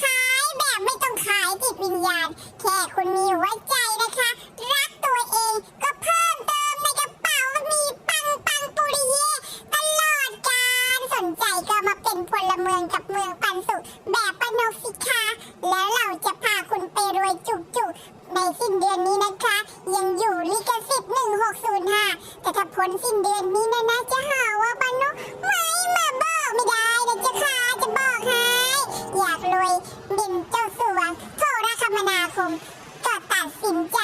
ขายแบบไม่ต้องขานแค่คุณมีหัวใจนะคะ รักตัวเองก็เพิ่มเติมในกระเป๋ามีปังปังปุริเยตลอดการสนใจก็มาเป็นพลเมืองกับเมืองปันสุขแบบปนกสิคะ แล้วเราจะพาคุณไปรวยจุกจุกในสิ้นเดือนนี้นะคะ ยังอยู่ลิขสิทธิ์1605แต่ถ้าพ้นสิ้นเดือนนี้นะนะจะ คมก็ตัดสินใจ